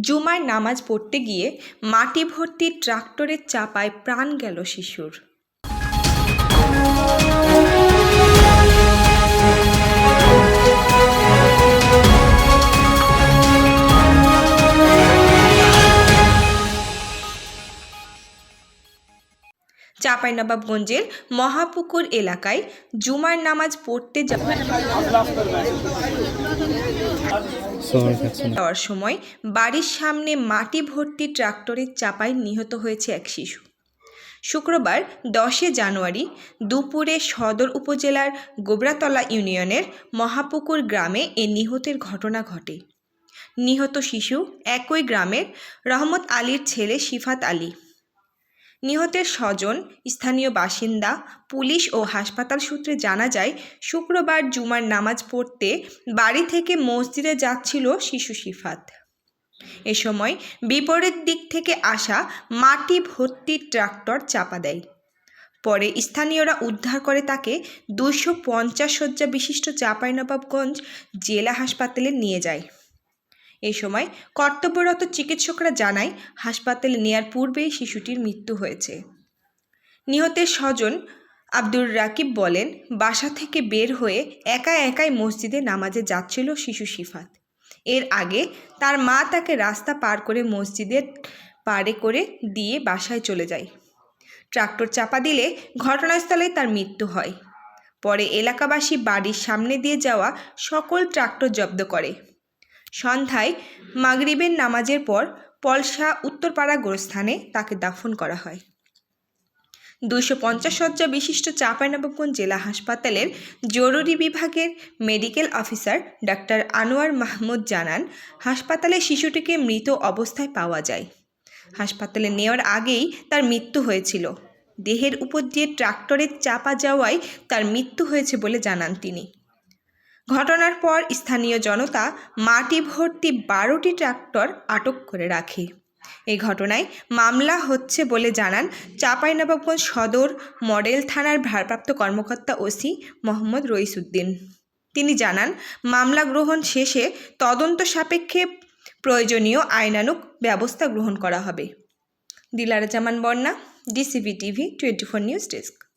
জুমায় নামাজ পড়তে গিয়ে মাটি ভর্তি ট্রাক্টরের চাপায় প্রাণ গেল শিশুর। চাঁপাইনবাবগঞ্জের মহাপুকুর এলাকায় জুমার নামাজ পড়তে যাওয়ার সময় বাড়ির সামনে মাটি ভর্তি ট্রাক্টরের চাপায় নিহত হয়েছে এক শিশু। শুক্রবার দশে জানুয়ারি দুপুরে সদর উপজেলার গোবরাতলা ইউনিয়নের মহাপুকুর গ্রামে এ নিহতের ঘটনা ঘটে। নিহত শিশু একই গ্রামের রহমত আলীর ছেলে শিফাত আলী। নিহতের স্বজন, স্থানীয় বাসিন্দা, পুলিশ ও হাসপাতাল সূত্রে জানা যায়, শুক্রবার জুমার নামাজ পড়তে বাড়ি থেকে মসজিদে যাচ্ছিল শিশু শিফাত। এ সময় বিপরীত দিক থেকে আসা মাটি ভর্তি ট্রাক্টর চাপা দেয়। পরে স্থানীয়রা উদ্ধার করে তাকে দুশো পঞ্চাশ শয্যা বিশিষ্ট চাঁপাইনবাবগঞ্জ জেলা হাসপাতালে নিয়ে যায়। এ সময় কর্তব্যরত চিকিৎসকরা জানায়, হাসপাতালে নেয়ার পূর্বেই শিশুটির মৃত্যু হয়েছে। নিহতের স্বজন আব্দুর রাকিব বলেন, বাসা থেকে বের হয়ে একা একাই মসজিদে নামাজে যাচ্ছিল শিশু শিফাত। এর আগে তার মা তাকে রাস্তা পার করে মসজিদের পারে করে দিয়ে বাসায় চলে যায়। ট্রাক্টর চাপা দিলে ঘটনাস্থলে তার মৃত্যু হয়। পরে এলাকাবাসী বাড়ির সামনে দিয়ে যাওয়া সকল ট্রাক্টর জব্দ করে। সন্ধ্যায় মাগরিবের নামাজের পর পলসা উত্তরপাড়া গোরস্থানে তাকে দাফন করা হয়। দুশো পঞ্চাশ শয্যা বিশিষ্ট চাঁপাইনবাবগঞ্জ জেলা হাসপাতালের জরুরি বিভাগের medical officer doctor Anwar Mahmud জানান, হাসপাতালে শিশুটিকে মৃত অবস্থায় পাওয়া যায়। হাসপাতালে নেওয়ার আগেই তার মৃত্যু হয়েছিল। দেহের উপর দিয়ে ট্রাক্টরের চাপা যাওয়ায় তার মৃত্যু হয়েছে বলে জানান তিনি। ঘটনার পর স্থানীয় জনতা মাটি ভর্তি বারোটি ট্রাক্টর আটক করে রাখে। এই ঘটনায় মামলা হচ্ছে বলে জানান চাঁপাইনবাবগঞ্জ সদর মডেল থানার ভারপ্রাপ্ত কর্মকর্তা ওসি মোহাম্মদ রইসুদ্দিন। তিনি জানান, মামলা গ্রহণ শেষে তদন্ত সাপেক্ষে প্রয়োজনীয় আইনানুগ ব্যবস্থা গ্রহণ করা হবে। Dilara Zaman Bonna DCB TV, twenty four news desk.